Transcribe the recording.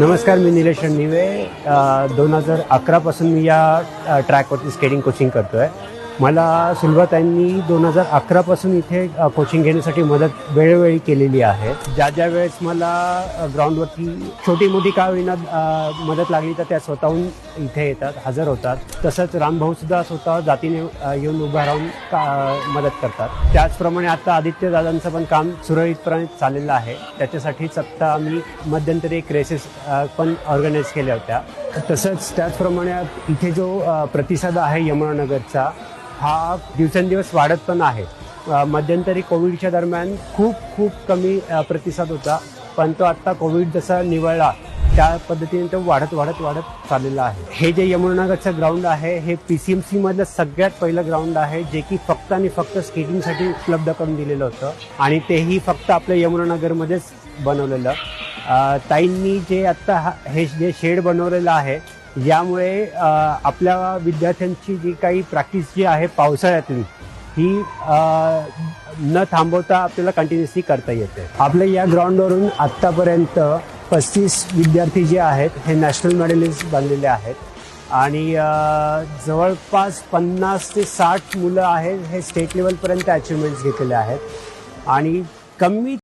नमस्कार मी निलेश निवे दोन हजार अकरापासून मी या ट्रॅकवरती स्केटिंग कोचिंग करतोय. मला सुलभाताईंनी दोन हजार अकरापासून इथे कोचिंग घेण्यासाठी मदत वेळोवेळी केलेली आहे. ज्या ज्या वेळेस मला ग्राउंडवरती छोटी मोठी का होईना मदत लागली तर त्या स्वतःहून इथे येतात हजर होतात. तसंच रामभाऊसुद्धा स्वतः जातीने येऊन उभा राहून का मदत करतात. त्याचप्रमाणे आता आदित्य दादांचं पण काम सुरळीतपणे चाललेलं आहे. त्याच्यासाठीच आत्ता आम्ही मध्यंतरी एक रेसेस पण ऑर्गनाईज केल्या होत्या. तसंच त्याचप्रमाणे इथे जो प्रतिसाद आहे यमुनानगरचा हा दिवसेंदिवस वाढत पण आहे. मध्यंतरी कोविडच्या दरम्यान खूप खूप कमी प्रतिसाद होता. पण तो आत्ता कोविड जसा निवळला त्या पद्धतीने तो वाढत वाढत वाढत चाललेला आहे. हे जे यमुनानगरचं ग्राउंड आहे हे पी सी एम सी मधलं सगळ्यात पहिलं ग्राउंड आहे जे की फक्त आणि फक्त स्केटिंगसाठी उपलब्ध करून दिलेलं होतं. आणि तेही फक्त आपल्या यमुनानगरमध्येच बनवलेलं. ताईंनी जे आत्ता हा- हे जे शेड बनवलेलं आहे यामुळे आपल्या विद्यार्थ्यांची जी काही प्रॅक्टिस जी आहे पावसाळ्यातली ही न थांबवता आपल्याला कंटिन्युअसली करता येते. आपल्या या ग्राउंडवरून आत्तापर्यंत पस्तीस विद्यार्थी जे आहेत हे नॅशनल मेडलिस्ट बनलेले आहेत. आणि जवळपास पन्नास ते साठ मुलं आहेत हे स्टेट लेवलपर्यंत अचिव्हमेंट्स घेतलेले आहेत. आणि कमी